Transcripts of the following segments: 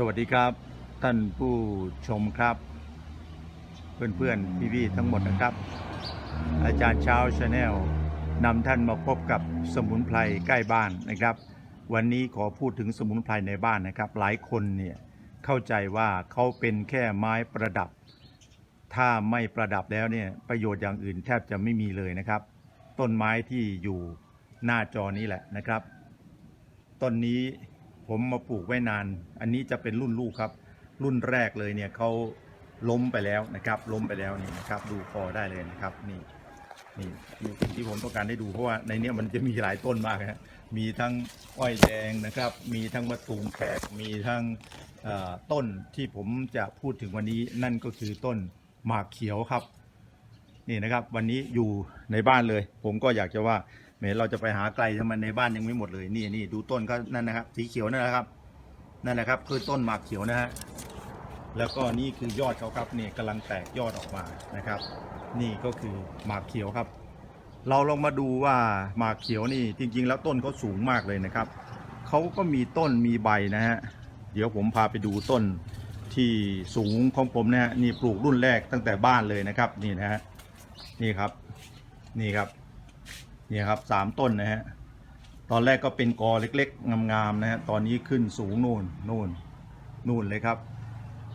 สวัสดีครับท่านผู้ชมครับ เพื่อนๆพี่ๆทั้งหมดนะครับ อาจารย์เช้าชาแนลนำท่านมาพบกับสมุนไพรใกล้บ้านนะครับ วันนี้ขอพูดถึงสมุนไพรในบ้านนะครับ หลายคนเนี่ยเข้าใจว่าเขาเป็นแค่ไม้ประดับ ถ้าไม่ประดับแล้วเนี่ยประโยชน์อย่างอื่นแทบจะไม่มีเลยนะครับ ต้นไม้ที่อยู่หน้าจอนี้แหละนะครับ ต้นนี้ ผมมาปลูกไว้นาน อันนี้จะเป็นรุ่นลูกครับ รุ่นแรกเลยเนี่ยเขาล้มไปแล้วนะครับล้มไปแล้วนี่นะครับ ดูคอได้เลยนะครับนี่นี่นี่ที่ผมต้องการให้ดูเพราะว่าในนี้มันจะมีหลายต้นมากนะมีทั้งอ้อยแดงนะครับ มีทั้งมะตูมแขกมีทั้งต้นที่ผมจะพูดถึงวันนี้นั่นก็คือต้นหมากเขียวครับ นี่นะครับ วันนี้อยู่ในบ้านเลย ผมก็อยากจะว่า แหมเราจะไปหาไกลทำไมในบ้านยังไม่หมดเลยนี่นี่ดูต้นเขานั่นนะครับ สีเขียวนั่นนะครับ นั่นนะครับ คือต้นหมากเขียวนะฮะแล้วก็นี่คือยอดเขาครับนี่กำลังแตกยอดออกมานะครับ นี่ก็คือหมากเขียวครับ เราลองมาดูว่าหมากเขียวนี่จริง ๆ แล้วต้นเขาสูงมากเลยนะครับเขาก็มีต้นมีใบนะฮะเดี๋ยวผมพาไปดูต้นที่สูงของผมนะฮะนี่ปลูกรุ่นแรกตั้งแต่บ้านเลยนะครับ นี่นะฮะนี่ครับ นี่ครับ นี่ครับสามต้นนะฮะตอนแรกก็เป็นกอเล็กๆ งามๆนะฮะตอนนี้ขึ้นสูงนู่นนู่นนู่นเลยครับ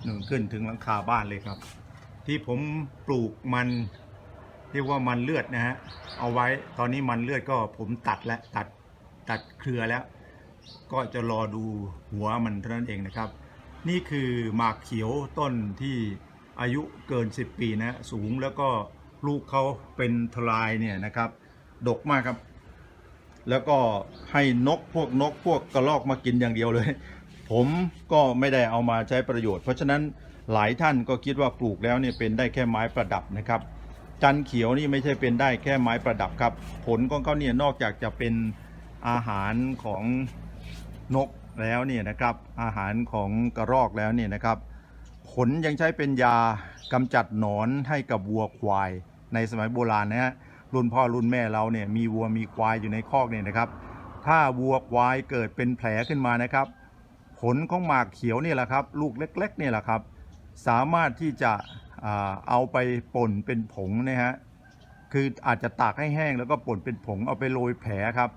นู่นขึ้นถึงหลังคาบ้านเลยครับ ที่ผมปลูกมันเรียกว่ามันเลือดนะฮะเอาไว้ตอนนี้มันเลือดก็ผมตัดแล้วตัดตัดเครือแล้ว ก็จะรอดูหัวมันเท่านั้นเองนะครับ นี่คือหมากเขียวต้นที่อายุเกิน 10 ปีนะสูงแล้วก็ลูกเขาเป็นทลายเนี่ยนะครับ ดกมากครับ แล้วก็ให้นกพวกนกพวกกระรอกมากินอย่างเดียวเลย ผมก็ไม่ได้เอามาใช้ประโยชน์ เพราะฉะนั้นหลายท่านก็คิดว่าปลูกแล้วเนี่ยเป็นได้แค่ไม้ประดับนะครับ จันเขียวนี่ไม่ใช่เป็นได้แค่ไม้ประดับครับ ผลของเขาเนี่ยนอกจากจะเป็นอาหารของนกแล้วเนี่ยนะครับ อาหารของกระรอกแล้วเนี่ยนะครับผลยังใช้เป็นยากำจัดหนอนให้กับวัวควายในสมัยโบราณนะฮะ รุ่นพ่อรุ่นแม่เราเนี่ยมีวัวมีควายอยู่ในคอกเนี่ยนะครับ ถ้าวัวควายเกิดเป็นแผลขึ้นมานะครับ ผลของหมากเขียวเนี่ยแหละครับ ลูกเล็กๆเนี่ยแหละครับ สามารถที่จะเอาไปป่นเป็นผงนะฮะคืออาจจะตากให้แห้งแล้วก็ป่นเป็นผงเอาไปโรยแผลครับ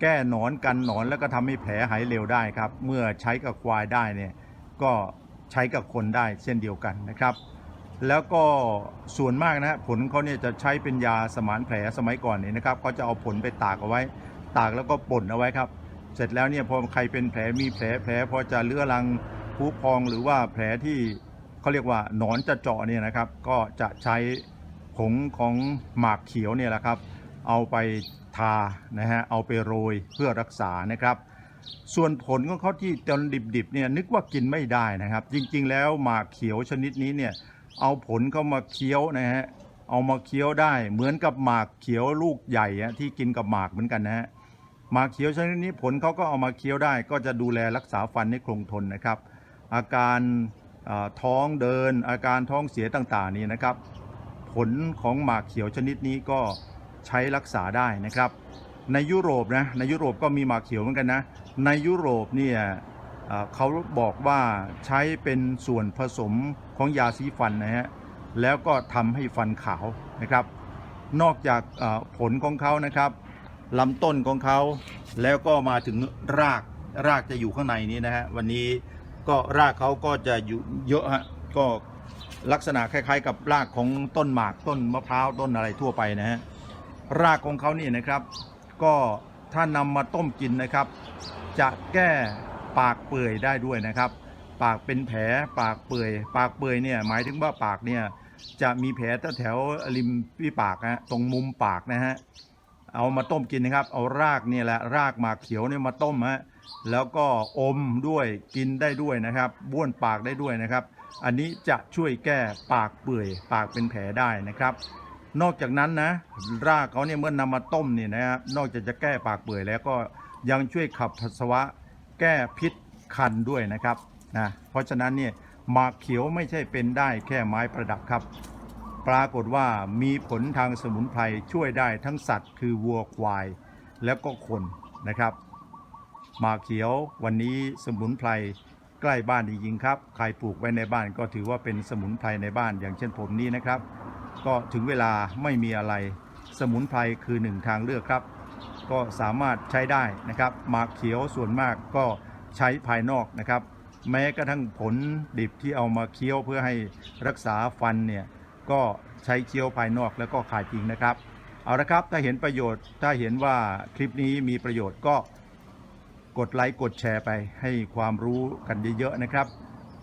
แก้หนอนกันหนอนแล้วก็ทำให้แผลหายเร็วได้ครับ เมื่อใช้กับควายได้เนี่ยก็ใช้กับคนได้เช่นเดียวกันนะครับ แล้วก็ส่วนมากนะฮะผลเขาเนี่ยจะใช้เป็นยาสมานแผลสมัยก่อนเนี่ยนะครับเขาจะเอาผลไปตากเอาไว้ ตากแล้วก็ป่นเอาไว้ครับ เสร็จแล้วเนี่ยพอใครเป็นแผลมีแผลแผลพอจะเลื้อรังพุพองหรือว่าแผลที่เขาเรียกว่าหนอนจะเจาะเนี่ยนะครับ ก็จะใช้ผงของหมากเขียวเนี่ยแหละครับ เอาไปทานะฮะเอาไปโรยเพื่อรักษานะครับ ส่วนผลของเขาที่ตอนดิบๆเนี่ยนึกว่ากินไม่ได้นะครับ จริงๆ แล้วหมากเขียวชนิดนี้เนี่ย เอาผลเข้ามาเคี้ยวนะฮะเอามาเคี้ยวได้เหมือนกับหมากเขียวลูกใหญ่อะที่กินกับหมากเหมือนกันนะฮะหมากเขียวชนิดนี้ผลเขาก็เอามาเคี้ยวได้ ก็จะดูแลรักษาฟันให้คงทนนะครับ อาการท้องเดิน อาการท้องเสียต่างๆ นี่นะครับ ผลของหมากเขียวชนิดนี้ก็ใช้รักษาได้นะครับ ในยุโรปนะในยุโรปก็มีหมากเขียวเหมือนกันนะในยุโรปเนี่ย เขาบอกว่าใช้เป็นส่วนผสมของยาสีฟันนะฮะแล้วก็ทำให้ฟันขาวนะครับ นอกจากผลของเขานะครับลำต้นของเขาแล้วก็มาถึงรากรากจะอยู่ข้างในนี้นะฮะวันนี้ก็รากเขาก็จะอยู่เยอะฮะก็ลักษณะคล้าย ๆ กับรากของต้นหมากต้นมะพร้าวต้นอะไรทั่วไปนะฮะรากของเขานี่นะครับ ก็ถ้านำมาต้มกินนะครับ จะแก้ ปากเปื่อยได้ด้วยนะครับ ปากเป็นแผลปากเปื่อย ปากเปื่อยเนี่ยหมายถึงว่าปากเนี่ยจะมีแผลแถวริมพี่ปากนะฮะตรงมุมปากนะฮะเอามาต้มกินนะครับ เอารากเนี่ยแหละรากหมากเขียวเนี่ยมาต้มฮะแล้วก็อมด้วยกินได้ด้วยนะครับบ้วนปากได้ด้วยนะครับ อันนี้จะช่วยแก้ปากเปื่อย ปากเป็นแผลได้นะครับ นอกจากนั้นนะรากเขาเนี่ยเมื่อนำมาต้มเนี่ยนะครับนอกจากจะแก้ปากเปื่อยแล้วก็ยังช่วยขับปัสสาวะ แก้พิษคันด้วยนะครับนะเพราะฉะนั้นเนี่ยหมากเขียวไม่ใช่เป็นได้แค่ไม้ประดับครับ ปรากฏว่ามีผลทางสมุนไพรช่วยได้ทั้งสัตว์ คือวัวควายแล้วก็คนนะครับหมากเขียววันนี้สมุนไพรใกล้บ้านจริงๆครับ ใครปลูกไว้ในบ้านก็ถือว่าเป็นสมุนไพรในบ้านอย่างเช่นผมนี้นะครับ ก็ถึงเวลาไม่มีอะไรสมุนไพรคือหนึ่งทางเลือกครับ ก็สามารถใช้ได้นะครับหมากเขียวส่วนมากก็ใช้ภายนอกนะครับ แม้กระทั่งผลดิบที่เอามาเคี้ยวเพื่อให้รักษาฟันเนี่ยก็ใช้เคี้ยวภายนอกแล้วก็ขายจริงนะครับ เอาละครับถ้าเห็นประโยชน์ถ้าเห็นว่าคลิปนี้มีประโยชน์ก็กดไลค์กดแชร์ไปให้ความรู้กันเยอะๆนะครับ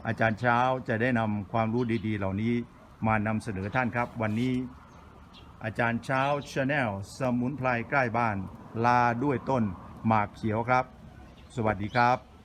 อาจารย์เช้าจะได้นำความรู้ดีๆ เหล่านี้มานำเสนอท่านครับ วันนี้ อาจารย์เช้าชาแนลสมุนไพรใกล้บ้าน ลาด้วยต้นหมากเขียวครับ สวัสดีครับ